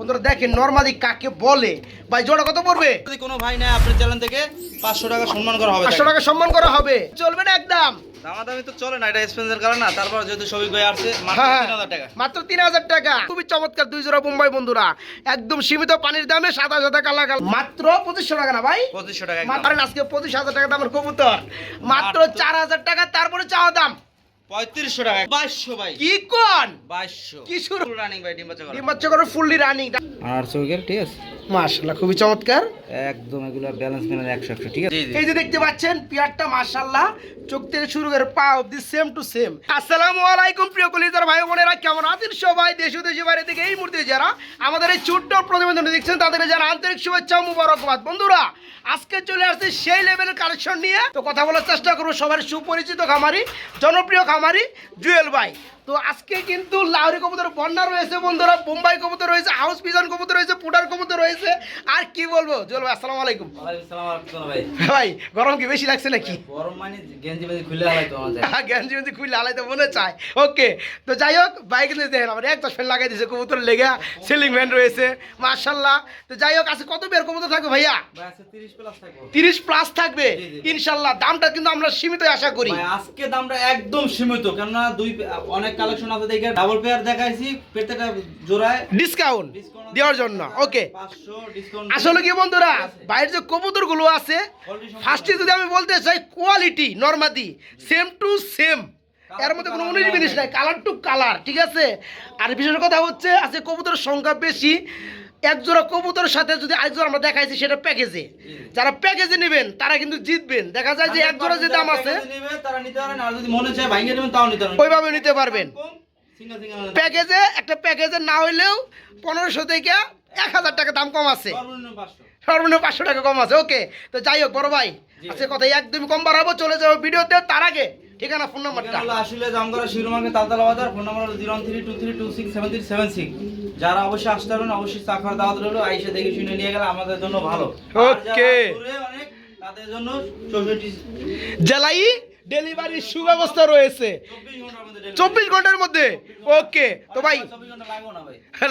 বন্ধুরা দেখেন নর্মালি কাকে বলে? ভাই জোড়া কত পড়বে? যদি কোনো ভাই নেয় আপনার চ্যানেল থেকে পাঁচশো টাকা সম্মান করা হবে পাঁচশো টাকা সম্মান করা হবে। চলবে না একদম। দামাদামি তো চলে না এটা এক্সপেন্সের কারণ না। তারপর যেহেতু সবিক ভাই আসছে মাত্র হ্যাঁ, তিন হাজার টাকা। মাত্র তিন হাজার টাকা। খুবই চমৎকার দুই জোড়া বোম্বাই বন্ধুরা। একদম সীমিত পানির দামে সাদা সাদা কালা কালা মাত্র পঁচিশশো টাকা না ভাই? পঁচিশশো টাকা আজকে পঁচিশ হাজার টাকা দামের কবুতর। মাত্র মাত্র- চার হাজার টাকা তারপরে চাওয়া দাম। পঁয়ত্রিশশো টাকা। বাইশশো ভাই। কি কোন? বাইশশো। কি রানিং ভাই ডিম বাচ্চা করা ডিম্বাচ্চা করো ফুললি রানিং আর ঠিক আছে মাশাল্লাহ খুবই চমৎকার। একদম এগুলো ব্যালেন্স মেনে একশো একশো ঠিক আছে? এই যে দেখতে পাচ্ছেন পিয়ারটা মাশাল্লাহ চোখ থেকে শুরু করে পা অব্দি সেম টু সেম আসসালামু আলাইকুম প্রিয় কলিজার ভাই বোনেরা কেমন আছেন সবাই? দেশ ও দেশের বাইরে থেকে এই মুহূর্তে যারা আমাদের এই ছোট্ট প্রতিবেদন দেখছেন তাদেরকে যারা আন্তরিক শুভেচ্ছা ও মুবারকবাদ। বন্ধুরা আজকে চলে আসছে সেই লেভেলের কালেকশন নিয়ে। তো কথা বলার চেষ্টা করব সবার সুপরিচিত খামারি জনপ্রিয় খামারি জুয়েল ভাই। তো আজকে কিন্তু লাহরি কবুতর বন্যা রয়েছে বন্ধুরা বোম্বাই কবুতর রয়েছে হাউস পিজন কবুতর রয়েছে পুটার কবুতর রয়েছে। আর কি বলব? জুয়েল ভাই আসসালামু আলাইকুম। ভাই। ভাই গরম কি বেশি লাগছে নাকি? গরম মানে গেঞ্জি মেঞ্জি খুলে হালাই তো গেঞ্জি মেঞ্জি খুলে আলাইতে মনে চায়। ওকে তো যাই হোক বাইক নিয়ে দেখেন আমার এক দশ লাগাই দিয়েছে কবুতর লেগে সিলিং ফ্যান রয়েছে মার্শাল্লাহ তো যাই হোক আজকে কত বের কবুতর থাকবে ভাইয়া? তিরিশ প্লাস থাকব। ইনশাল্লাহ দামটা কিন্তু আমরা সীমিত আশা করি। আজকে দামটা একদম সীমিত কেননা দুই অনেক কালেকশন আছে দেখে ডাবল পেয়ার দেখাইছি প্রত্যেকটা জোড়ায়। ডিসকাউন্ট দেওয়ার জন্য। ওকে আসলে কি বন্ধুরা বাইরের যে কবুতরগুলো আছে ফার্স্টে যদি আমি বলতে চাই কোয়ালিটি নর্মাদি সেম টু সেম এর মধ্যে কোনো উনিশ জিনিস নাই কালার টু কালার ঠিক আছে? আর বিশেষ কথা হচ্ছে আজকে কবুতরের সংখ্যা বেশি। এক জোড়া কবুতরের সাথে যদি আরেক জোড়া আমরা দেখাইছি সেটা প্যাকেজে যারা প্যাকেজে নেবেন তারা কিন্তু জিতবেন। দেখা যায় যে এক জোড়া যে দাম আছে তারা নিতে পারেন আর যদি মনে চায় ভাঙিয়ে নেবেন তাও নিতে পারেন ওইভাবে নিতে পারবেন। প্যাকেজে একটা প্যাকেজে না হইলেও পনেরোশো থেকে এক হাজার টাকা দাম কম আছে। সর্বনিম্ন পাঁচশো। টাকা কম আছে ওকে। তো যাই হোক বড় ভাই। আজকে কথা একদমই কম বাড়াবো চলে যাব ভিডিওতে তার আগে ঠিকানা ফোন নাম্বারটা আসলে জামগড়া শিরোমার্কে তালতলা বাজার ফোন নাম্বার হলো zero three two three two six seven three seven six. যারা অবশ্যই আসতে পারবেন অবশ্যই চা খাওয়ার দাওয়াত রইল আইসা দেখে শুনে নিয়ে গেলে আমাদের জন্য ভালো। অনেক তাদের জন্য চৌষট্টি জেলাই ডেলিভারির সুব্যবস্থা রয়েছে। চব্বিশ ঘণ্টার মধ্যে। ওকে তো ভাই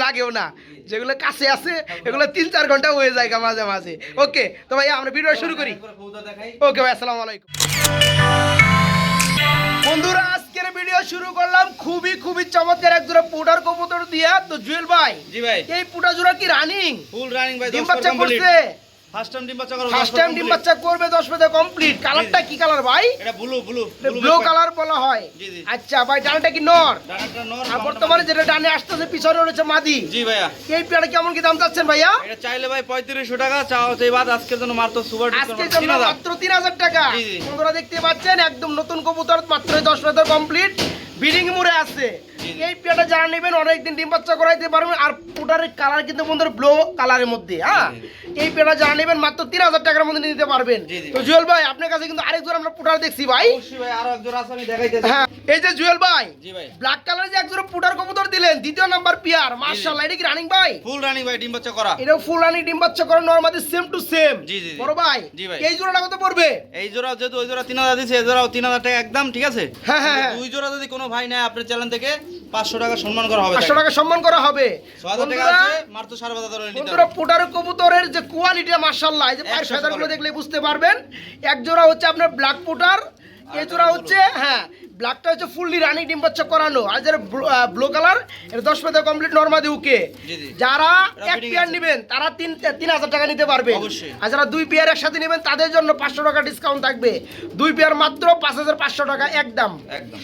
লাগেও না। যেগুলো কাছে আছে এগুলো তিন চার ঘণ্টা হয়ে যায় মাঝে মাঝে। ওকে তো ভাই আমরা ভিডিও শুরু করি। ওকে ভাই আসসালামু আলাইকুম। বন্ধুরা আজকের ভিডিও শুরু করলাম খুবই খুবই চমৎকার এক জোড়া পুটার কবুতর দিয়া। তো জুয়েল ভাই জি ভাই। এই পুটা জোড়া কি রানিং ফুল রানিং ভাই ডিম বাচ্চা করছে। ফার্স্ট টাইম ডিম বাচ্চা করো ফার্স্ট টাইম ডিম বাচ্চা করবে দশ পেতে কমপ্লিট কালারটা কি কালার ভাই? এটা ব্লু ব্লু ব্লু কালার বলা হয়। আচ্ছা ভাই ডানটা কি নর? ডানাটা নর আর বর্তমানে যেটা ডানে আসতেছে পিছনে রয়েছে মাদি। জি ভাইয়া। এই পেয়ারা কেমন কি দাম চাচ্ছেন ভাইয়া? এটা চাইলে ভাই পঁয়ত্রিশশো টাকা চাও সেই বাদ। আজকের জন্য মাত্র সুপার আজকে জন্য মাত্র তিন হাজার টাকা। জি, জি। বন্ধুরা দেখতে পাচ্ছেন একদম নতুন কবুতর মাত্র দশ পেতে কমপ্লিট বিডিং মুড়ে আছে। এই পেয়ারটা যারা নেবেন অনেকদিন ডিম বাচ্চা করাইতে পারবেন আর পুটারের কালার কিন্তু বন্ধুরা ব্লু কালারের মধ্যে হ্যাঁ? এই পেয়ারটা যারা নেবেন মাত্র তিন হাজার টাকার মধ্যে নিতে পারবেন। তো জুয়েল ভাই আপনার কাছে কিন্তু আরেক জোড়া আমরা পুটার দেখছি ভাই। হ্যাঁ এই যে জুয়েল ভাই ব্ল্যাক কালারের যে একজোড়া পুটার কবুতর দিলেন দ্বিতীয় নাম্বার পিয়ার মার্শাল্লাহ এটা কি রানিং ভাই? ফুল রানিং ভাই ডিম বাচ্চা করা। এটাও ফুল রানিং ডিম বাচ্চা করে নর্মালি সেম টু সেম জি, জি। বড় ভাই। এই জোড়াটা কত পড়বে? এই জোড়া যেহেতু ওই জোড়া তিন হাজার দিচ্ছে এই জোড়াও তিন হাজার টাকা একদম ঠিক আছে? হ্যাঁ, হ্যাঁ, হ্যাঁ। দুই জোড়া যদি কোনো ভাই নেয় আপনার চ্যানেল থেকে পাঁচশো টাকা সম্মান করা হবে পাঁচশো টাকা সম্মান করা বন্ধুরা পুটার কবুতরের যে কোয়ালিটি মার্শাল্লাহ যে পায়ের দেখলে বুঝতে পারবেন। এক জোড়া হচ্ছে আপনার ব্ল্যাক পুটার এই জোড়া হচ্ছে হ্যাঁ ব্ল্যাকটা হচ্ছে ফুললি রানিং ডিম বাচ্চা করানো। আর যারা ব্লু কালার এটা দশ পেতে কমপ্লিট নর্মাদি উকে। যারা এক পেয়ার নেবেন তারা তিন তিন হাজার টাকা নিতে পারবে। আর যারা দুই পেয়ার একসাথে নেবেন তাদের জন্য পাঁচশো টাকা ডিসকাউন্ট থাকবে। দুই পেয়ার মাত্র পাঁচ হাজার পাঁচশো টাকা একদম। একদম।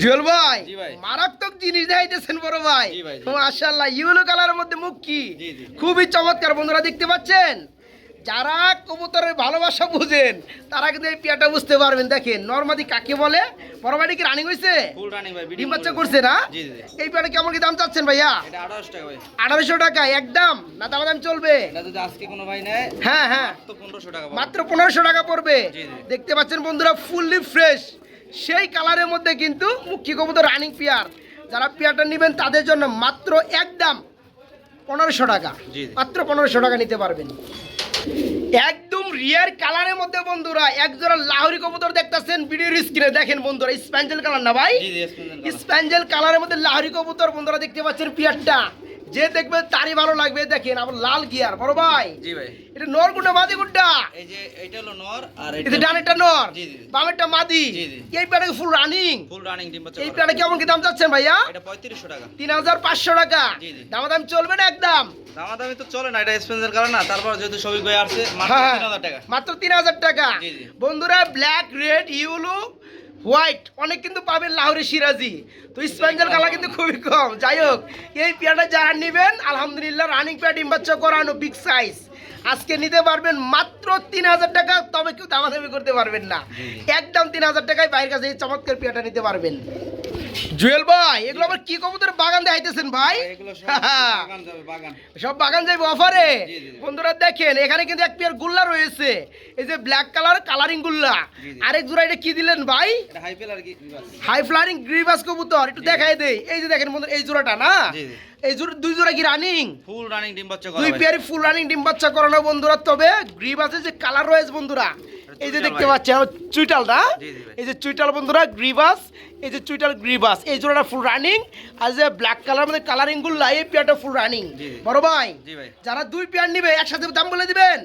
জুয়েল ভাই মারাত্মক জিনিস দেখাইতেছেন বড় ভাই। মাশাআল্লাহ ইউলো কালারের মধ্যে মুখ কি। খুবই চমৎকার বন্ধুরা দেখতে পাচ্ছেন? যারা কবুতরের ভালোবাসা বুঝেন তারা কিন্তু এই পিয়াটা বুঝতে পারবেন। দেখেন নর্মাদি কাকে বলে? বড় ভাইটা কি রানিং হয়েছে ফুল রানিং ভাই ডিম বাচ্চা করছে না। এই পিয়াটা কেমন কি দাম চাচ্ছেন ভাইয়া? এটা আঠারোশো টাকা ভাই। আঠারোশো টাকা একদম। না দাম দাম চলবে। এটা যদি আজকে কোনো ভাই নেয় হ্যাঁ হ্যাঁ। মাত্র পনেরোশো টাকা পড়বে। দেখতে পাচ্ছেন বন্ধুরা ফুললি ফ্রেশ সেই কালারের মধ্যে কিন্তু মুখ্য কবুতর রানিং পেয়ার। যারা পেয়ারটা নেবেন তাদের জন্য মাত্র একদম পনেরোশো টাকা। মাত্র পনেরোশো টাকা নিতে পারবেন। একদম রিয়ার কালারের মধ্যে বন্ধুরা এক লাহরি লাহোরি কবুতর দেখতেছেন ভিডিওর স্ক্রিনে দেখেন বন্ধুরা স্প্যাঞ্জেল কালার না ভাই। স্প্যাঞ্জেল কালারের মধ্যে লাহরি কবুতর বন্ধুরা দেখতে পাচ্ছেন পিয়ারটা যে দেখবে তারই ভালো লাগবে দেখেন আমার লাল গিয়ার বড় ভাই। জি ভাই। এটা নর গুন্ডা মাদি গুন্ডা? এই যে এটা হলো নর আর এটা ডানেরটা নর জি, জি। বামেরটা মাদি। জি, জি। এই প্যাডে ফুল রানিং ফুল রানিং ডিম বাচ্চা এই। প্যাডে কেমন কি দাম চাচ্ছেন ভাইয়া? এটা পঁয়ত্রিশশো টাকা। তিন হাজার পাঁচশো টাকা। জি, জি। দামাদাম চলবে না একদম? দাম দামাদামি তো চলে না এটা এক্সপেন্সের কারণ না তারপর যেহেতু সবিক ভাই আসছে মাত্র হ্যাঁ, তিন হাজার টাকা। মাত্র তিন হাজার টাকা। জি, জি। বন্ধুরা ব্ল্যাক রেড ইউলো হোয়াইট অনেক কিন্তু পাবেন লাহোরি সিরাজি। তো স্পেঞ্জেল কালার কিন্তু খুবই কম। যাই হোক এই পেয়ারটা যারা নেবেন আলহামদুলিল্লাহ রানিং পেয়ার ডিম্বাচ্চা করানো বিগ সাইজ আজকে নিতে পারবেন মাত্র তিন হাজার টাকা তবে কেউ দামাদামি করতে পারবেন না। একদম তিন হাজার টাকায় বাইরের কাছে এই চমৎকার পেয়ারটা নিতে পারবেন। জুয়েল ভাই এগুলো আবার কি কবুতর বাগান দেখাইতেছেন ভাই? সব বাগান যাবে বাগান সব বাগান যাইবে অফারে। বন্ধুরা দেখেন এখানে কিন্তু এক পেয়ার গুল্লা রয়েছে। এই যে ব্ল্যাক কালার কালারিং গুল্লা। আরেক জোড়া এটা কি দিলেন ভাই। হাই ফ্লারিং গ্রিবাস কবুতর একটু দেখাই দেই। এই যে দেখেন বন্ধুরা এই জোড়াটা না। এই জোড়া দুই জোড়া কি রানিং ফুল রানিং ডিম বাচ্চা করা দুই ভাই। পেয়ারি ফুল রানিং ডিম বাচ্চা করানো বন্ধুরা। তবে গ্রিবাসের যে কালার রয়েছে বন্ধুরা এই যে দেখতে ভাই। পাচ্ছেন চুইটাল না। এই যে চুইটাল বন্ধুরা গ্রিবাস এই যে চুইটাল গ্রিবাস এই জোড়াটা ফুল রানিং আর যে ব্ল্যাক কালার মধ্যে কালারিংগুলো এই পেয়ারটা ফুল রানিং। বড় ভাই যারা দুই পেয়ার নিবে একসাথে দাম বলে দিবেন?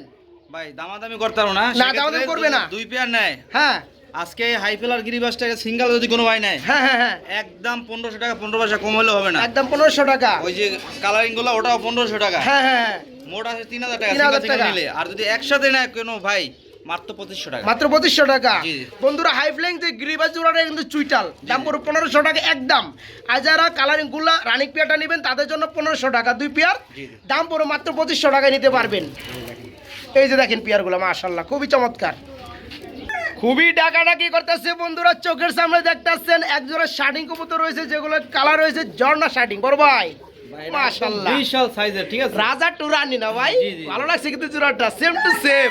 ভাই দামাদামি করতে পারব না। না, দামাদামি করবে না। দুই পেয়ার নেয়। হ্যাঁ। আজকে হাইফেল আর গিরিবাসটাকে সিঙ্গেল যদি কোনো ভাই নেয় হ্যাঁ হ্যাঁ হ্যাঁ। একদম পনেরোশো টাকা পনেরো পয়সা কম হলেও হবে না। একদম পনেরোশো টাকা। ওই যে কালারিংগুলো ওটাও পনেরোশো টাকা। হ্যাঁ হ্যাঁ হ্যাঁ। মোট আছে তিন হাজার টাকা। 3000 single single টাকা। নিলে। আর যদি একসাথে নেয় কোনো ভাই মাত্র পঁচিশশো টাকা। মাত্র পঁচিশশো টাকা। জি, জি। বন্ধুরা হাই ফ্লেং যে গ্রিবাস জোড়াটা কিন্তু চুইটাল। দাম পড়বে পনেরোশো টাকা একদম। আর যারা কালারিংগুলা রানিক পেয়ারটা নেবেন তাদের জন্য পনেরোশো টাকা দুই পেয়ার জি, জি। দাম পড়বে মাত্র পঁচিশশো টাকায় নিতে পারবেন। এই যে দেখেন পেয়ারগুলো মাশাল্লাহ খুবই চমৎকার। খুবই ডাকাডাকি করতেছে বন্ধুরা চোখের সামনে দেখতেছেন এক জোড়া শার্টিং কবুতর রয়েছে যেগুলো কালার রয়েছে ঝর্ণা শার্টিং বড় ভাই মাশাল্লাহ বিশাল সাইজের ঠিক আছে? রাজা টু রানি না ভাই। ভালো লাগছে কিন্তু জোড়াটা সেম টু সেম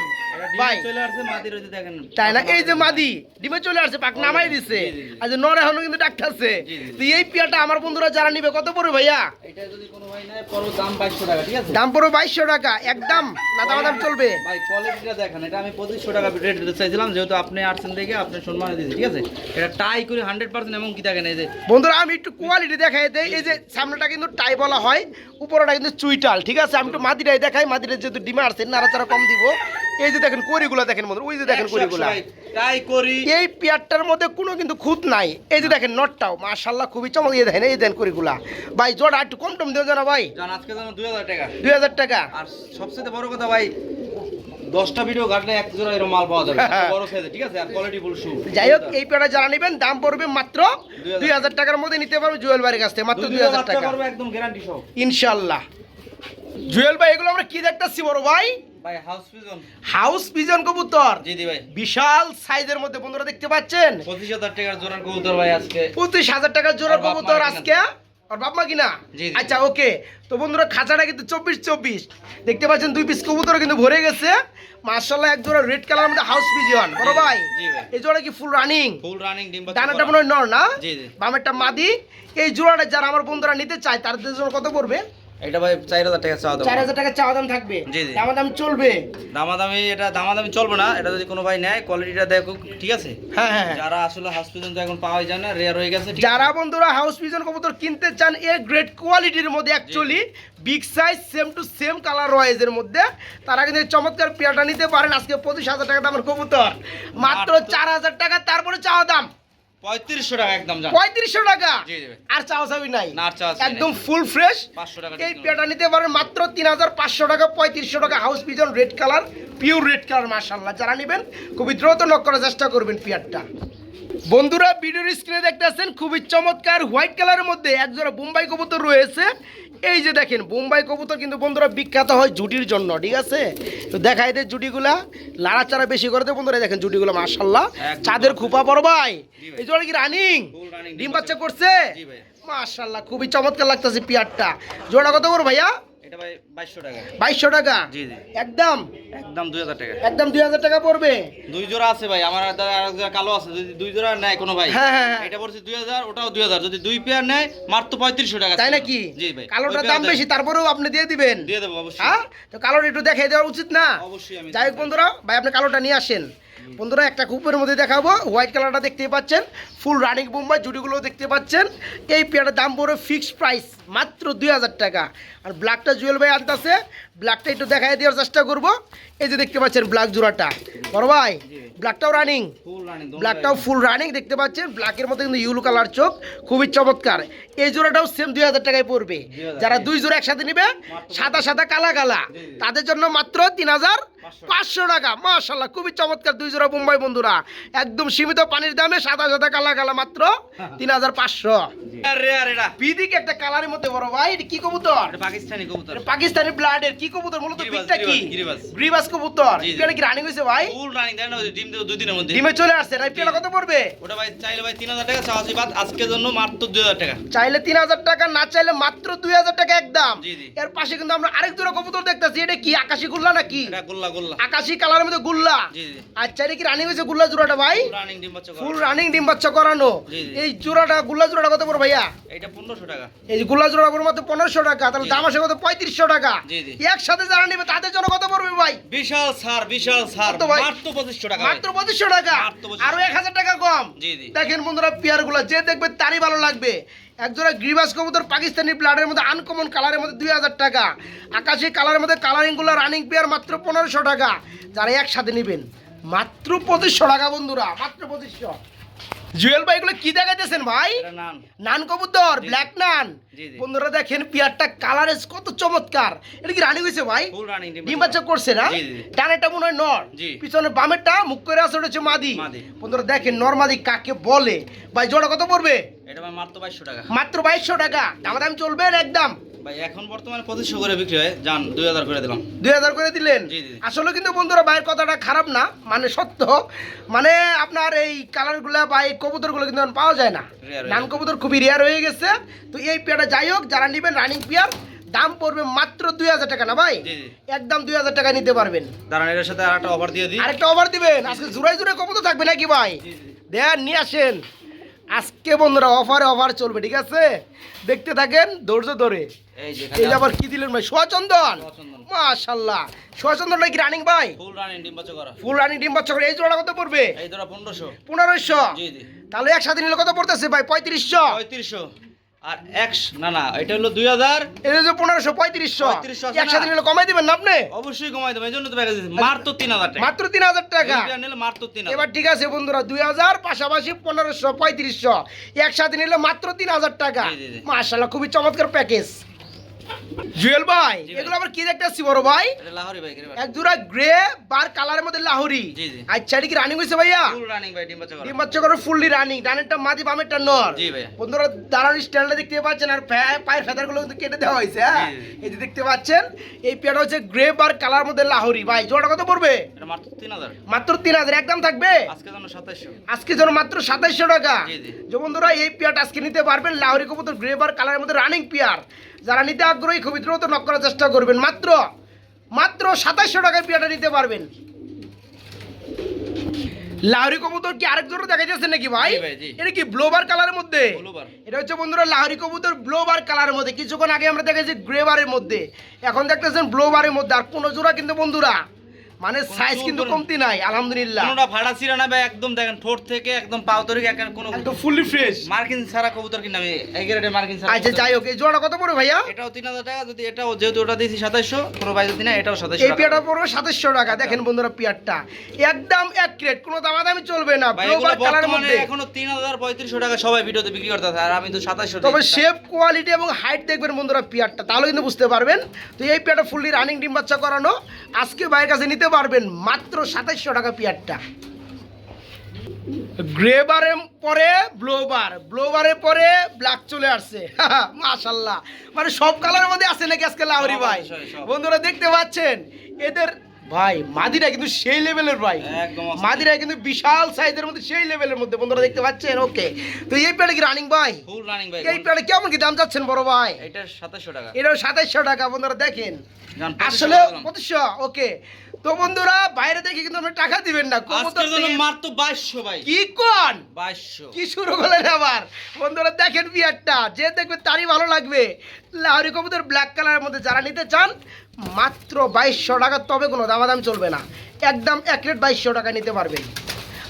ভাই চলে আসছে মাটির ওই যে দেখেন। তাই না? এই যে মাদি ডিমে চলে আসছে পাক নামাই দিছে। জি, জি, জি। নর এখনও কিন্তু ডাকতেছে জি, জি, জি। তো এই পিয়াটা আমার বন্ধুরা যারা নিবে কত পড়বে ভাইয়া? এটা যদি কোনো ভাই নেয় পড়ো দাম বাইশশো টাকা ঠিক আছে? দাম পড়বে বাইশশো টাকা একদম না দাম দাম চলবে। ভাই কোয়ালিটিটা দেখেন এটা আমি পঁচিশশো টাকা রেট দিতে চাইছিলাম যেহেতু আপনি আসছেন দেখে আপনি সম্মান দিয়েছি ঠিক আছে? এটা টাই করে এমন কি দেখেন এই যে বন্ধুরা আমি একটু কোয়ালিটি দেখাই দেই। এই যে সামনেটা কিন্তু টাই বলা হয় উপরটা কিন্তু চুইটাল ঠিক আছে? আমি একটু মাদিটাই দেখাই মাদিটা যেহেতু ডিমে আসছে নাড়াচাড়া কম দিব। এই যে দেখেন করিগুলো দেখেন বন্ধুরা ওই যে দেখেন করিগুলা টাই করি এই পেয়ারটার মধ্যে কোনো কিন্তু খুঁত নাই। এই যে দেখেন নটটাও মাশাল্লাহ খুবই চমক। এই দেখেন এই দেন করিগুলা ভাই জোড়া একটু কম টম দিয়ে জানা ভাই। জান আজকে যেন দুই হাজার টাকা। দুই হাজার টাকা? আর সবচেয়ে বড় কথা ভাই দশটা ভিডিও ঘাটলে এক জোড়া এরকম মাল পাওয়া যাবে। বড় সাইজে ঠিক আছে? আর কোয়ালিটি ফুল শু যাই হোক এই পেয়ারটা যারা নেবেন দাম পড়বে মাত্র দুই হাজার টাকার মধ্যে নিতে পারবে জুয়েল বাড়ির কাছ থেকে মাত্র দুই হাজার টাকা একদম গ্যারান্টি সহ। ইনশাল্লাহ জুয়েল ভাই এগুলো আমরা কি দেখতেছি বড় ভাই? ভাই হাউস পিজন হাউস পিজন কবুতর? জি ভাই। বিশাল সাইজের মধ্যে বন্ধুরা দেখতে পাচ্ছেন? পঁচিশ হাজার টাকার জোড়ার কবুতর ভাই আজকে। পঁচিশ হাজার টাকার জোড়া আর বাপ মা কবুতর আজকে? আর বাপ মা কিনা। আচ্ছা ওকে। তো বন্ধুরা খাঁচাটা কিন্তু চব্বিশ চব্বিশ। দেখতে পাচ্ছেন দুই পিস কবুতর কিন্তু ভরে গেছে। মার্শাল্লাহ এক জোড়া রেড কালার মধ্যে হাউস পিজন বড় ভাই এই জোড়া কি ফুল রানিং ফুল রানিং ডিম ডানাটা মনে হয় নর না? জি, জি। বামেরটা মাদি। এই জোড়াটা যারা আমার বন্ধুরা নিতে চায় তাদের জন্য কত পড়বে? এটা ভাই চার হাজার টাকা চাওয়া চার দাম হাজার টাকা চাওয়া দাম থাকবে? জি, জি। দামা দাম চলবে? দামাদামি এটা দামাদামি চলবে না। এটা যদি কোনো ভাই নেয় কোয়ালিটিটা দেখো ঠিক আছে? হ্যাঁ হ্যাঁ হ্যাঁ। যারা আসলে হসপিটাল তো এখন পাওয়াই যায় না রেয়ার হয়ে গেছে যারা বন্ধুরা হাউস পিজন কবুতর কিনতে চান এ গ্রেট কোয়ালিটির মধ্যে actually big size same to same colour রয়েজের মধ্যে তারা কিন্তু চমৎকার পেয়ারটা নিতে পারেন। আজকে পঁচিশ হাজার টাকা দামের কবুতর। মাত্র- চার হাজার টাকা তারপরে চাওয়া দাম। পঁয়ত্রিশশো টাকা একদম পঁয়ত্রিশশো। আর চাওয়া চাবি নাই। একদম ফুল ফ্রেশ এই। নিতে পারেন মাত্র তিন হাজার পাঁচশো টাকা পঁয়ত্রিশশো টাকা। House pigeon red colour pure red colour মার্শাল্লাহ যারা নেবেন খুবই দ্রুত নক করার চেষ্টা করবেন পেয়ারটা। বন্ধুরা ভিডিওর স্ক্রিনে দেখতেছেন খুবই চমৎকার হোয়াইট কালারের মধ্যে একজোড়া বোম্বাই কবুতর রয়েছে। এই যে দেখেন বোম্বাই কবুতর কিন্তু বন্ধুরা বিখ্যাত হয় জুটির জন্য ঠিক আছে? তো দেখাই দেয় জুটিগুলা লাড়াচাড়া বেশি করে দেয় বন্ধুরা দেখেন জুটিগুলো মার্শাল্লাহ চাঁদের খুপা বড় ভাই। এই জোড়া কি রানিং ডিম বাচ্চা। করছে। মাশাল্লাহ খুবই চমৎকার লাগতেছে পিয়ারটা। জোড়া কত করে ভাইয়া? এটা ভাই টাকা। বাইশশো টাকা? জি, জি। একদম? একদম দুই হাজার টাকা। একদম দুই হাজার টাকা পড়বে? দুই জোড়া আছে ভাই আমার আর আর এক জোড়া কালো আছে যদি দুই জোড়া নেয় কোনো ভাই। হ্যাঁ, হ্যাঁ, হ্যাঁ। এটা পড়ছে দুই হাজার ওটাও দুই হাজার। যদি দুই পেয়ার নেয় মাত্র পঁয়ত্রিশশো টাকা তাই নাকি? জি ভাই কালোটার দাম বেশি তারপরেও আপনি দিয়ে দিবেন। দিয়ে দেবো অবশ্যই। হ্যাঁ? তো কালোটা একটু দেখাই দেওয়া উচিত না? অবশ্যই আমি যাই হোক বন্ধুরা ভাই আপনি কালোটা নিয়ে আসেন। বন্ধুরা একটা কুপের মধ্যে দেখাবো। হোয়াইট কালারটা দেখতে পাচ্ছেন। ফুল রানিং বোম্বাই জুডিগুলো দেখতে পাচ্ছেন। এই পেয়ারটার দাম পড়বে ফিক্সড প্রাইস মাত্র দুই হাজার টাকা। আর ব্ল্যাকটা জুয়েল ভাই আনতেছে। ব্ল্যাকটা একটু দেখাই দেওয়ার চেষ্টা করব। এই যে দেখতে পাচ্ছেন ব্ল্যাক জোড়াটা। বড় ভাই ব্ল্যাকটাও রানিং ব্ল্যাকটাও ফুল রানিং দেখতে পাচ্ছেন। ব্ল্যাকের মধ্যে কিন্তু ইউলো কালার চোখ খুবই চমৎকার। এই জোড়াটাও সেম দুই হাজার টাকায় পড়বে। যারা দুই জোড়া একসাথে নিবে সাদা সাদা কালা কালা। তাদের জন্য মাত্র তিন হাজার পাঁচশো। টাকা মাশাল্লাহ খুবই চমৎকার দুই জোড়া মুম্বাই বন্ধুরা। একদম সীমিত পানির দামে সাদা সাদা কালা কালা মাত্র তিন হাজার পাঁচশো। একটা কালারের মধ্যে বড় ভাই এটা কি কবুতর? পাকিস্তানি কবুতর। পাকিস্তানি ব্লাডের কি কবুতর মূলত কি। গ্রিবাস কবুতর। এটা কি রানিং ভাই? ফুল রানিং দেন না ডিম দুই দিনের মধ্যে। ডিমে চলে আসছে না পেয়ারা কত পড়বে? ওটা ভাই চাইলে ভাই তিন হাজার টাকা চাওয়াছি বাদ আজকের জন্য মাত্র দুই হাজার টাকা। চাইলে তিন হাজার টাকা না চাইলে মাত্র দুই হাজার টাকা একদম। এর পাশে কিন্তু আমরা আরেক জোড়া কবুতর দেখতেছি এটা কি আকাশি গুল্লা নাকি? এটা গোল্লা গোল্লা। আকাশি কালারের মধ্যে গুল্লা। আচ্ছা এটা কি রানিং হয়েছে গুল্লা জোড়াটা ভাই? ফুল রানিং ডিম বাচ্চা করানো। এই জোড়াটা গুল্লা জোড়াটা কত পড়বে ভাইয়া? এটা পনেরোশো টাকা। এই গুল্লা জোড়া মাত্র পনেরোশো টাকা তাহলে দাম আসে কত? পঁয়ত্রিশশো টাকা। একসাথে যারা নেবে তাদের জন্য কত পড়বে ভাই? বিশাল সার বিশাল ভাই? মাত্র পঁচিশশো টাকা মাত্র পঁচিশশো টাকা। আরও এক হাজার টাকা কম। দেখেন বন্ধুরা পেয়ারগুলো যে দেখবে তারই ভালো লাগবে। একজোড়া গ্রিবাস কবুতর পাকিস্তানি ব্লাডের মধ্যে আনকমন কালারের মধ্যে দুই হাজার টাকা। আকাশি কালারের মধ্যে কালারিংগুলো রানিং পেয়ার মাত্র পনেরোশো টাকা। যারা একসাথে নেবেন মাত্র পঁচিশশো টাকা বন্ধুরা মাত্র পঁচিশশো। জুয়েল ভাই এগুলো কি দেখাইতেছেন ভাই? নান। কবুতর ব্ল্যাক নান। বন্ধুরা দেখেন পেয়ারটা কালারের কত চমৎকার। এটা কি রানিং হয়েছে ভাই? ডিম বাচ্চা করছে না। ডানেটা মনে হয় নর। পিছনে বামেরটা মুখ করে আছে ওটা হচ্ছে মাদি। মাদি। বন্ধুরা দেখেন নর মাদি কাকে বলে? ভাই জোড়া কত পড়বে? এটা মাত্র বাইশশো টাকা। মাত্র বাইশশো টাকা। দাম চলবে একদম? ভাই এখন বর্তমানে পঁচিশশো করে বিক্রি হয়। যান দুই হাজার করে দিলাম। দুই হাজার করে দিলেন। আসলে কিন্তু বন্ধুরা ভাইয়ের কথাটা খারাপ না মানে সত্য। মানে আপনার এই কালারগুলো বা এই কবুতরগুলো কিন্তু পাওয়া যায় না। নান কবুতর খুবই রেয়ার হয়ে গেছে। তো এই পেয়ারটা যাই হোক যারা নেবেন রানিং পেয়ার দাম পড়বে মাত্র দুই হাজার টাকা না ভাই? একদম দুই হাজার টাকা নিতে পারবেন। দাঁড়ান এটার সাথে আর একটা অফার দিয়ে দিই। আরেকটা অফার দিবেন? আজকে জুড়াই জুড়ে কবুতর থাকবে নাকি ভাই। দেন নিয়ে আসেন। আজকে বন্ধুরা অফারে অফার চলবে ঠিক আছে? দেখতে থাকেন ধৈর্য ধরে। এই আবার কি দিলেন ভাই? সোয়াচন্দন? চন্দন মাশাল্লাহ। সোয়াচন্দনটা কি রানিং ভাই? ফুল রানিং ডিম বাচ্চা করা। ফুল রানিং ডিম বাচ্চা করে। এই জোড়া কত পড়বে? এই জোড়া পনেরোশো। পনেরোশো? জি জি। তাহলে একসাথে নিলে কত পড়তেছে ভাই? পঁয়ত্রিশশো? পঁয়ত্রিশশো। আর এক্স না না এটা হলো দুই হাজার। এটা হলো পনেরোশো পঁয়ত্রিশশো। 3500 আছে না? একসাথে নিলে কমাই দিবেন না আপনি? অবশ্যই কমাই দেবেন এই জন্য তো প্যাকেজ মাত্র তিন হাজার টাকা। মাত্র তিন হাজার টাকা। নিলে মাত্র তিন হাজার। এবার ঠিক আছে বন্ধুরা দুই হাজার পাশাপাশি পনেরোশো পঁয়ত্রিশশো। একসাথে নিলে মাত্র তিন হাজার টাকা। মাশাল্লাহ খুবই চমৎকার প্যাকেজ জুয়েল ভাই এগুলো আবার কি দেখতে আসছি বড় ভাই? লাহোরি ভাই এক জোড়া গ্রে বার কালারের মধ্যে লাহোরি। আচ্ছা এটা কি রানিং হয়েছে ভাইয়া? ফুল রানিং ভাই ডিম বাচ্চা করা। ডিম বাচ্চা করে ফুললি রানিং ডানেরটা মাদি বামেরটা নর। জি ভাইয়া। বন্ধুরা দাঁড়ানোর দেখতে পাচ্ছেন আর পায়ের ফেদারগুলো কিন্তু কেটে দেওয়া হয়েছে হ্যাঁ। এই যে দেখতে পাচ্ছেন এই পেয়ারটা হচ্ছে গ্রে বার কালার মধ্যে লাহোরি। ভাই জোড়া কত পড়বে? এটা মাত্র তিন হাজার। মাত্র একদম থাকবে? আজকে জন্য সাতাইশশো। আজকে যেন মাত্র সাতাইশশো টাকা। জি, জি। যে বন্ধুরা এই পেয়ারটা আজকে নিতে পারবেন লাহোরি কবুতর গ্রে বার কালারের মধ্যে রানিং পেয়ার। যারা নিতে আগ্রহী খুবই দ্রুত নক করার চেষ্টা করবেন। মাত্র মাত্র সাতাইশশো টাকায় পিয়াটা নিতে পারবেন। লাহরি কবুতর কি আরেক ধরনের দেখা যাচ্ছে নাকি ভাই। এটা কি ব্লোবার কালারের মধ্যে? এটা হচ্ছে বন্ধুরা লাহরি কবুতর ব্লোবার কালারের মধ্যে। কিছুক্ষণ আগে আমরা দেখেছি গ্রেবারের মধ্যে। এখন দেখতেছেন ব্লোবারের মধ্যে। আর কোনো জোড়া কিন্তু বন্ধুরা মানে সাইজ কিন্তু কমতি নাই আলহামদুলিল্লাহ। কোনোটা ভাড়া ছিল না ভাই একদম দেখেন ঠোঁট থেকে একদম পাও তরিক এক কোনো একদম ফুললি ফ্রেশ মার্কিন ছাড়া কবুতর কিনা আমি এই গ্রেডের মার্কিন ছাড়া আচ্ছা যাই হোক এই জোড়া কত পড়ে ভাইয়া? এটাও তিন হাজার টাকা যদি এটাও যেহেতু ওটা দিয়েছি সাতাইশশো কোনো ভাই যদি না এটাও সাতাইশশো এই টাকা। পেয়ারটা পড়বে সাতাশশো টাকা। দেখেন বন্ধুরা পেয়ারটা একদম এক ক্রেট কোনো দামাদামি চলবে না ভাই এগুলো ব্লোবার মধ্যে। এখনও তিন হাজার পঁয়ত্রিশশো টাকা সবাই ভিডিওতে বিক্রি করতে আর আমি তো সাতাইশশো তবে শেপ কোয়ালিটি এবং হাইট দেখবেন বন্ধুরা পিয়ারটা তাহলে কিন্তু বুঝতে পারবেন। তো এই পিয়ারটা ফুললি রানিং ডিম বাচ্চা করানো আজকে ভাইয়ের কাছে নিতে পারবেন মাত্র সাতাইশশো টাকা পিয়ারটা। গ্রেবারের পরে ব্লোবার। ব্লোবারের পরে ব্ল্যাক চলে আসছে। মাশাল্লাহ। মানে সব কালারের মধ্যে আছে নাকি আজকে লাহরি ভাই। বন্ধুরা দেখতে পাচ্ছেন? এদের ভাই মাদিরা কিন্তু সেই লেভেলের ভাই। মাদিরা কিন্তু বিশাল সাইজের মধ্যে সেই লেভেলের মধ্যে। বন্ধুরা দেখতে পাচ্ছেন? ওকে তো এই পেয়ারটা কি রানিং ভাই? ফুল রানিং ভাই এই পেয়ারটা কেমন কি দাম যাচ্ছেন বড় ভাই? এটা সাতাইশশো টাকা। এটাও সাতাইশশো টাকা বন্ধুরা দেখেন। আসলে 2500 পঁচিশশো ওকে তো বন্ধুরা বাইরে দেখে কিন্তু আপনি টাকা দিবেন না। কবুতর আজকের জন্য থেকে- মাত্র বাইশশো ভাই। কি কোন? বাইশশো। কি শুরু করলেন আবার? বন্ধুরা দেখেন বিয়ারটা। যে দেখবে তারই ভালো লাগবে। লাহরি কবুতর ব্ল্যাক কালারের মধ্যে যারা নিতে চান মাত্র বাইশশো টাকা তবে কোনো দামাদাম চলবে না। একদম এক প্লেট বাইশশো টাকা নিতে পারবেন।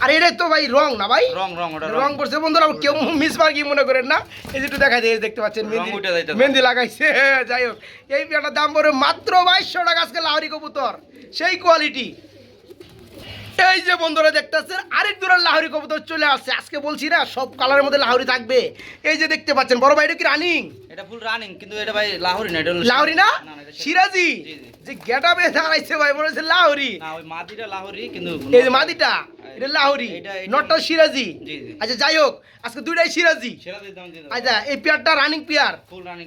আর এটাই তো ভাই রং না ভাই? রং রং ওটা রং। করছে। বন্ধুরা কেউ মিস মার্কি মনে করেন না? এই যে একটু দেখা যায় এই যে দেখতে পাচ্ছেন মেহেন্দি মেহেন্দি লাগাইছে। যাই হোক এই পেয়ারটার দাম পড়বে মাত্র বাইশশো টাকা আজকে লাহরি কবুতর। সেই কোয়ালিটি এই যে বন্ধুরা দেখতেছেন আরেক দূরের লাহরি কবুতর চলে আসছে। আজকে বলছি না সব কালারের মধ্যে লাহরি থাকবে। এই যে দেখতে পাচ্ছেন বড় ভাই এটা কি রানিং এটা ফুল রানিং কিন্তু এটা ভাই লাহরি না এটা লাহরি না? সিরাজি। যে গেটা বে দাঁড়াইছে ভাই বলেছে লাহরি। না ওই মাদিটা লাহরি কিন্তু এই যে মাদিটা? এটা লাহরি নটটা সিরাজি। আচ্ছা যাই হোক আজকে দুইটাই সিরাজি আচ্ছা এই পেয়ারটা রানিং পেয়ার।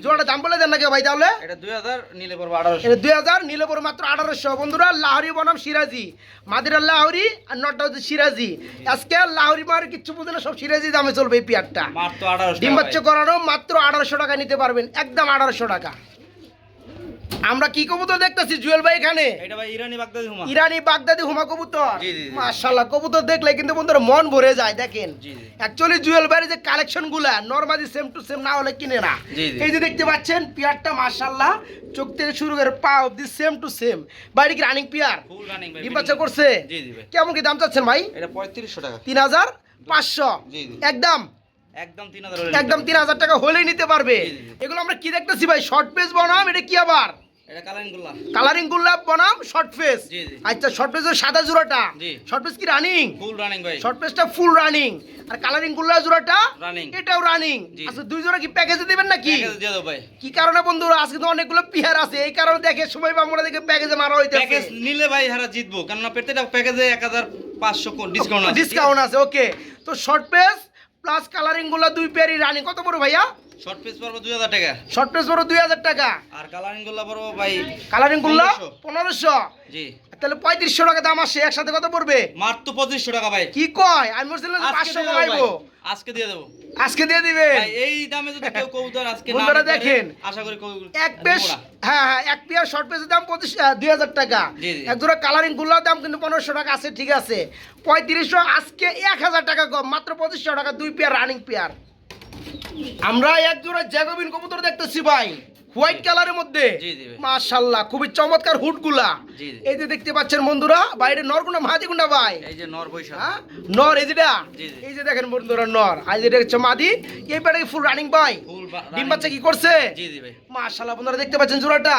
জোড়াটা দাম বলে দেন না কেউ ভাই তাহলে? এটা 2000 নিলে পড়বে 1800 এটা দুই হাজার নিলে পরে মাত্র আঠারোশো। বন্ধুরা লাহরি বনাম সিরাজি মাদিরা লাহরি আর নটটা হচ্ছে সিরাজি আজকে লাহরি মার কিচ্ছু বুঝে না সব সিরাজি দামে চলবে এই পেয়ারটা। মাত্র 1800 ডিম টাকা বাচ্চা ভাই। করানো মাত্র আঠারোশো টাকা নিতে পারবেন একদম আঠারোশো টাকা। আমরা কি কবুতর দেখতেছি জুয়েল ভাই এখানে? এটা ভাই ইরানি বাগদাদি হুমা। ইরানি বাগদাদি হুমা কবুতর। মাশাআল্লাহ কবুতর দেখলে কিন্তু বন্ধুরা মন ভরে যায় দেখেন। অ্যাকচুয়ালি জুয়েল ভাইয়ের যে কালেকশনগুলা নর্মালি সেম টু সেম না হলে কিনে না। এই যে দেখতে পাচ্ছেন পিয়ারটা মাশাআল্লাহ চোখ থেকে শুরু করে পা অব্দি সেম টু সেম বাইরে কি রানিং পিয়ার? ফুল রানিং ভাই বাচ্চা করছে? জি জি ভাই। কেমন কি দাম চাচ্ছেন ভাই? এটা 3500 টাকা। তিন হাজার পাঁচশো। জি, জি। একদম? একদম 3000 তিন হাজার টাকা হলেই নিতে পারবে। এগুলো আমরা কি দেখতেছি ভাই? শর্ট পেজ বনাম এটা কি আবার? কালারিংগুলা বনাম শর্ট ফেস। আচ্ছা শর্ট ফেসের সাদা জোড়াটা। শর্ট ফেস কি রানিং ফুল রানিং ভাই। শর্ট পেসটা ফুল রানিং আর কালারিং গুল্লা জোড়াটা Running। এটাও রানিং আচ্ছা দুই জোড়া কি প্যাকেজে দিবেন নাকি? প্যাকেজ দিয়ে দাও ভাই। কি কারণে বন্ধুরা? আজকে তো অনেকগুলো পিয়ার আছে। এই কারণে দেখে সময় বা আমরা দেখে প্যাকেজে মারা হইতেছে। প্যাকেজ নিলে ভাই হারা জিতবো। কেননা প্রত্যেকটা প্যাকেজে 1500 ডিসকাউন্ট আছে। ডিসকাউন্ট আছে ওকে তো শর্ট পেস প্লাস কালারিংগুলা দুই পেয়ারই রানিং কত বড় ভাইয়া? শর্ট পড়বে 2000 টাকা। শর্ট টাকা। আর কালারিংগুলা পড়বে ভাই কালারিংগুলা? 1500 পনেরোশো? জি। তাহলে পঁয়ত্রিশশো টাকা দাম আসে একসাথে কত পড়বে? মাত্র 2500 টাকা ভাই। কি কয়? আমি বলছিলাম আজকে দিয়ে দেবো। কমাইবো। আজকে দিয়ে দেবো। আজকে দিয়ে দিবেন? এই দামে যদি কেউ কবুতর আজকে না দেখেন। আশা করি এক পেস হ্যাঁ হ্যাঁ এক পেয়ার শর্ট পেসের দাম পঁচিশ দুই হাজার টাকা। এক জোড়া কালারিংগুলোর দাম কিন্তু পনেরোশো টাকা আছে ঠিক আছে। পঁয়ত্রিশশো আজকে এক হাজার টাকা কম মাত্র পঁচিশশো টাকা দুই পেয়ার রানিং পেয়ার। আমরা এক জোড়া জ্যাকোবিন কবুতর দেখতেছি ভাই। হোয়াইট কালারের মধ্যে? মাশাল্লাহ খুবই চমৎকার হুডগুলা। এই যে দেখতে পাচ্ছেন বন্ধুরা বাইরে নরগুনা মাহাদি গুন্ডা ভাই। এই যে নর বৈশা হ্যাঁ? নর এই যেটা। এই যে দেখেন বন্ধুরা নর। আজ এটা হচ্ছে মাদি এই ফুল রানিং ভাই ডিম বাচ্চা কি করছে? জি জি ভাই। মাশাআল্লাহ বন্ধুরা দেখতে পাচ্ছেন জোড়াটা।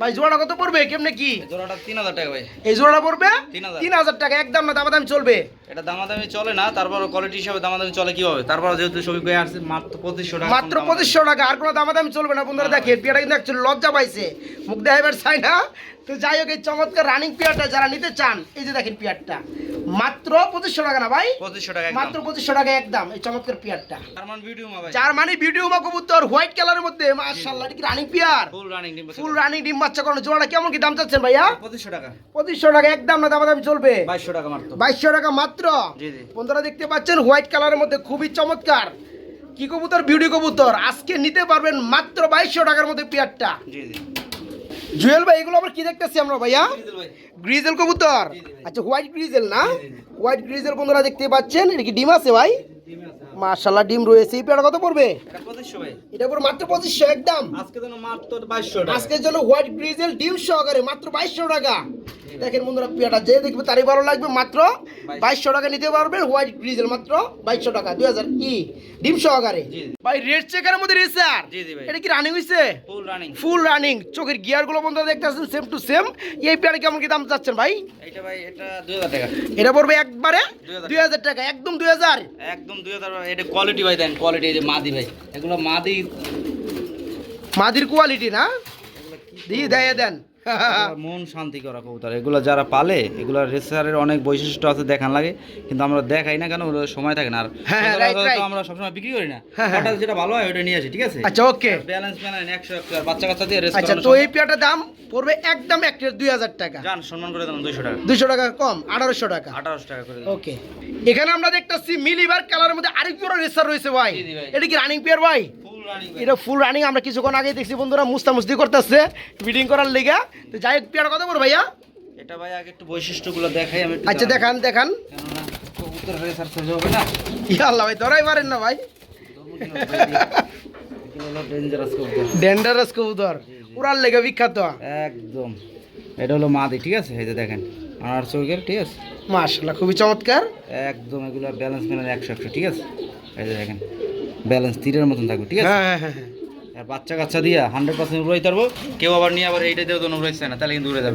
ভাই জোড়াটা কত পড়বে? কেমনে কি? জোড়াটা 3000 টাকা ভাই। এই জোড়াটা পড়বে? 3000 তিন হাজার টাকা একদম না দামাদামি চলবে? এটা দামাদামি চলে না তারপর কোয়ালিটি হিসাবে দামাদামি চলে কীভাবে? তারপর যেহেতু সবই কয়ে আসছে মাত্র 2500 টাকা মাত্র টাকা আর কোনো দামাদামি চলবে না বন্ধুরা দেখেন পেয়ারটা কিন্তু actually লজ্জা পাইছে। মুখ দেখাবার চাই না। তো যাই হোক এই চমৎকার রানিং পেয়ারটা যারা নিতে চান এই যে দেখেন পেয়ারটা মাত্র পঁচিশশো টাকা না ভাই? 2500 টাকা মাত্র পঁচিশশো টাকা একদম এই চমৎকার পেয়ারটা জার্মান ভিডিও মা ভাই। জার্মানি ভিডিও মা কবুতর হোয়াইট কালারের মধ্যে মাশাআল্লাহ কি রানিং পেয়ার ফুল রানিং ডিম ফুল রানিং ডিম বাচ্চা করানো। জোড়াটা কেমন কি দাম চাচ্ছেন ভাইয়া? 2500 টাকা। পঁচিশশো টাকা একদম না দামাদামি চলবে? 2200 টাকা মাত্র। বাইশশো টাকা মাত্র। বন্ধুরা দেখতে পাচ্ছেন হোয়াইট কালারের মধ্যে খুবই চমৎকার। কি কবুতর? বিউটি কবুতর। আজকে নিতে পারবেন মাত্র বাইশশো টাকার মধ্যে পেয়ারটা। জুয়েল ভাই এগুলো আবার কি দেখতেছি আমরা ভাইয়া? গ্রিজেল কবুতর। আচ্ছা হোয়াইট গ্রিজেল না। হোয়াইট গ্রিজেল বন্ধুরা দেখতে পাচ্ছেন এটা কি ডিম আছে ভাই? মাশাল্লাহ ডিম রয়েছে। এই পেয়ারটা কত পড়বে? এটা 2500 ভাই। এটা পুরো মাত্র পঁচিশশো একদম। আজকে জন্য মাত্র 2200 টাকা। আজকের জন্য হোয়াইট গ্রিজেল ডিম সহকারে মাত্র বাইশশো টাকা। দেখেন বন্ধুরা পেয়ারটা যে দেখবে তারই ভালো লাগবে মাত্র বাইশশো টাকা নিতে পারবেন হোয়াইট গ্রিজেল মাত্র বাইশশো টাকা দুই হাজার ই। ডিম সহকারে। ভাই রেড চেকারের মধ্যে জি, জি এটা কি রানিং হয়েছে ফুল রানিং ফুল রানিং চোখের গিয়ারগুলো বন্ধুরা দেখতেছেন সেম টু সেম এই পেয়ারে কেমন কি দাম চাচ্ছেন ভাই? এইটা ভাই এটা 2000 টাকা। এটা পড়বে একবারে 2000 দুই হাজার টাকা একদম দুই হাজার। একদম 2000 টাকা। এটা কোয়ালিটি ভাই দেন কোয়ালিটি এই যে মাদি ভাই। এগুলো মাদি মাদির কোয়ালিটি না? দিয়ে দেয় দেন। মন শান্তি করা কবুতর। এগুলো যারা পালে এগুলো রেসারের অনেক বৈশিষ্ট্য আছে দেখান লাগে। কিন্তু আমরা দেখাই না কেন সময় থাকে না। আর হ্যাঁ, হ্যাঁ, আমরা সবসময় বিক্রি করি না। হ্যাঁ। হঠাৎ যেটা ভালো হয় ওটা নিয়ে আসি ঠিক আছে? আচ্ছা ওকে ব্যালেন্স ম্যান একশো একশো বাচ্চা কাচ্চা দিয়ে রেস আচ্ছা তো এই পেয়ারটার দাম পড়বে একদম একটা দুই হাজার টাকা। জান সম্মান করে দিলাম দুইশো টাকা। দুশো টাকা কম আঠারোশো টাকা। আঠারোশো টাকা করে। ওকে এখানে আমরা দেখতেছি মিলিবার কালারের মধ্যে আরেক জোড়া রেসার রয়েছে ভাই। এটা কি রানিং পেয়ার ভাই? এটা ফুল রানিং আমরা কিছুক্ষণ আগে দেখছি বন্ধুরা মুস্তামুস্তি করতেছে বিডিং করার লেগা। তো যাই পেয়ার কত বড় ভাইয়া? এটা ভাই আগে একটু বৈশিষ্ট্যগুলো দেখাই আমি আচ্ছা দেখান দেখান। কবুতর রেসার সোজা হবে না। ইয়া আল্লাহ ভাই ধরাই পারেন না ভাই। ডেঞ্জারাস কবুতর। উড়ার লেগে বিখ্যাত। একদম। এটা হলো মাদি ঠিক আছে? এই যে দেখেন আনার চৌকের ঠিক আছে? মাশাল্লাহ খুবই চমৎকার। একদম এগুলো ব্যালেন্স মেলার একশো একশো ঠিক আছে? এই যে দেখেন। ব্যালেন্স তীরের মতন থাকবে ঠিক আছে? হ্যাঁ হ্যাঁ হ্যাঁ। বাচ্চা কাচ্চা দিয়া হান্ড্রেড পার্সেন্ট উড়াইতে পারব কেউ আবার নিয়ে আবার এইটা দিয়েও তো উড়াইছে না তাহলে কিন্তু উড়ে যাবে।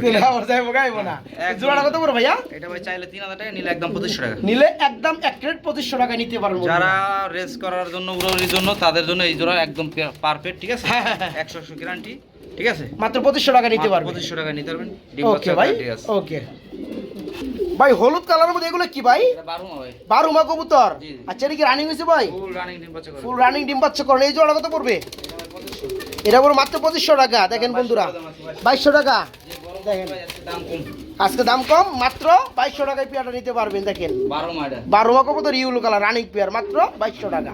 না জোড়াটা কত করে ভাইয়া? এটা ভাই চাইলে তিন হাজার টাকা নিলে একদম পঁচিশশো টাকা। নিলে একদম এক পঁচিশশো টাকা নিতে পারব। যারা রেস করার জন্য উড়াউড়ির জন্য তাদের জন্য এই জোড়া একদম পারফেক্ট ঠিক আছে। একশো একশো গ্যারান্টি ঠিক আছে? মাত্র পঁচিশশো টাকা নিতে পারবে। পঁচিশশো টাকা নিতে পারবেন। ওকে ভাই। ওকে ভাই হলুদ কালারের মধ্যে এগুলো কি ভাই? বারুমা কবুতর। আচ্ছা এটা কি রানিং হয়েছে ভাই? ফুল রানিং ডিম বাচ্চা বাচ্চা করেন। এই জোড়া কত পড়বে? এটা ভাই 2500 এটা পড়বে মাত্র পঁচিশশো টাকা দেখেন বন্ধুরা। বাইশশো টাকা দেখেন। আজকে দাম কম মাত্র বাইশশো টাকায় পেয়ারটা নিতে পারবেন দেখেন। বারো মা কবুতর ইউলো কালার রানিং পেয়ার মাত্র বাইশশো টাকা।